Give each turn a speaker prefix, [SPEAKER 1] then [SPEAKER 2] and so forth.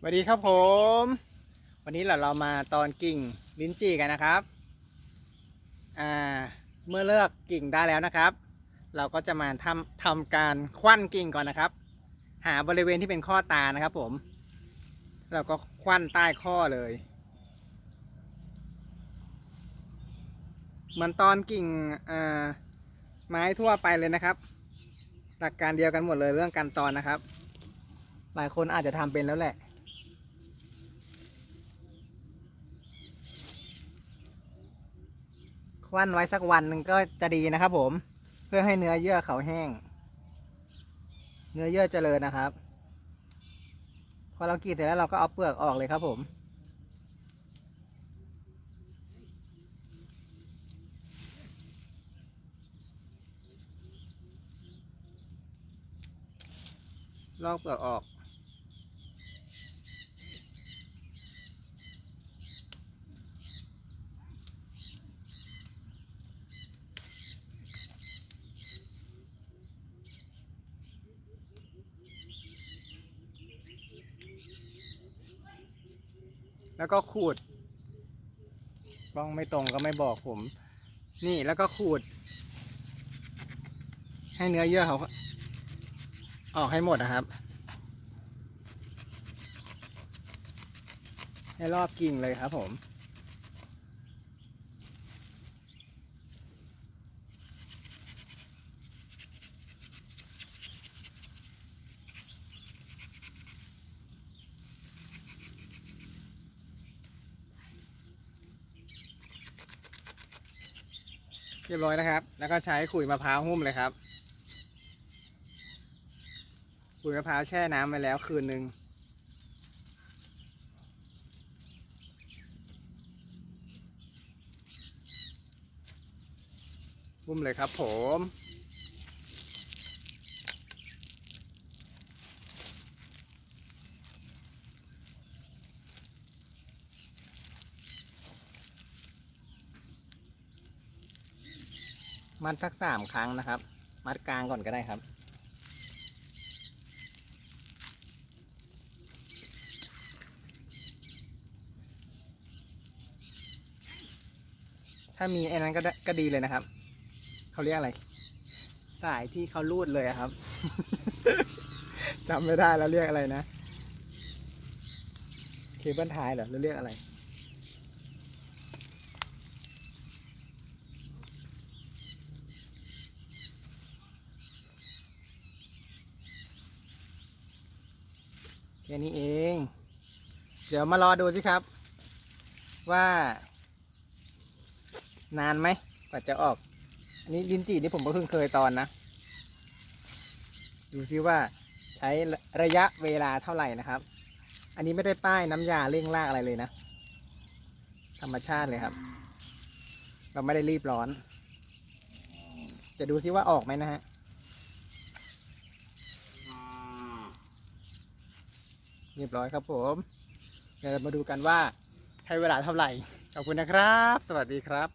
[SPEAKER 1] สวัสดีครับผม วันนี้เราเรามาตอนกิ่งลิ้นจี่กันนะครับอ่าเมื่อเลือกกิ่งได้แล้วนะครับ เราก็จะมาทำทำการควันกิ่งก่อนนะครับ หาบริเวณที่เป็นข้อตานะครับ ผม เราก็ควันใต้ข้อเลย เหมือนตอนกิ่งอ่าไม้ทั่วไปเลยนะครับ หลักการเดียวกันหมดเลยเรื่องการตอนนะครับ หลายคนอาจจะทำเป็นแล้วแหละ ควันไว้สักวันหนึ่งก็จะดีนะครับผม เพื่อให้เนื้อเยื่อเขาแห้ง เนื้อเยื่อเจริญนะครับ พอเรากรีดเสร็จแล้วเราก็เอาเปลือกออกเลยครับผมลอกเปลือกออก แล้วก็ขูดกล้องไม่ตรงก็ไม่บอกผม นี่แล้วก็ขูด ให้เนื้อเยื่อเขาออกให้หมดนะครับ ให้รอบกิ่งเลยครับผม เรียบร้อยนะครับ แล้วก็ใช้ขุยมะพร้าวหุ้มเลยครับ ขุยมะพร้าวแช่น้ำไปแล้วคืนหนึ่งหุ้มเลยครับผม มัดสักสามครั้งนะครับ มัดกลางก่อนก็ได้ครับถ้ามีไอ้นั้นก็ด้ก็ดีเลยนะครับ เขาเรียกอะไร สายที่เขาลูดเลยครับ จำไม่ได้แล้วเรียกอะไรนะ เคเบิลไทยเหรอหรือเรียกอะไร แค่นี้เอง เดี๋ยวมารอดูสิครับ ว่า นานไหมกว่าจะออก อันนี้ลินจีนี่ผมก็เพิ่งเคยตอนนะ ดูซิว่าใช้ระยะเวลาเท่าไหร่นะครับ อันนี้ไม่ได้ป้ายน้ำยาเร่งรากอะไรเลยนะ ธรรมชาติเลยครับ เราไม่ได้รีบร้อน จะดูซิว่าออกไหมนะฮะ เรียบร้อยครับผมเดี๋ยวมาดูกันว่าใช้เวลาเท่าไหร่ขอบคุณนะครับ สวัสดีครับ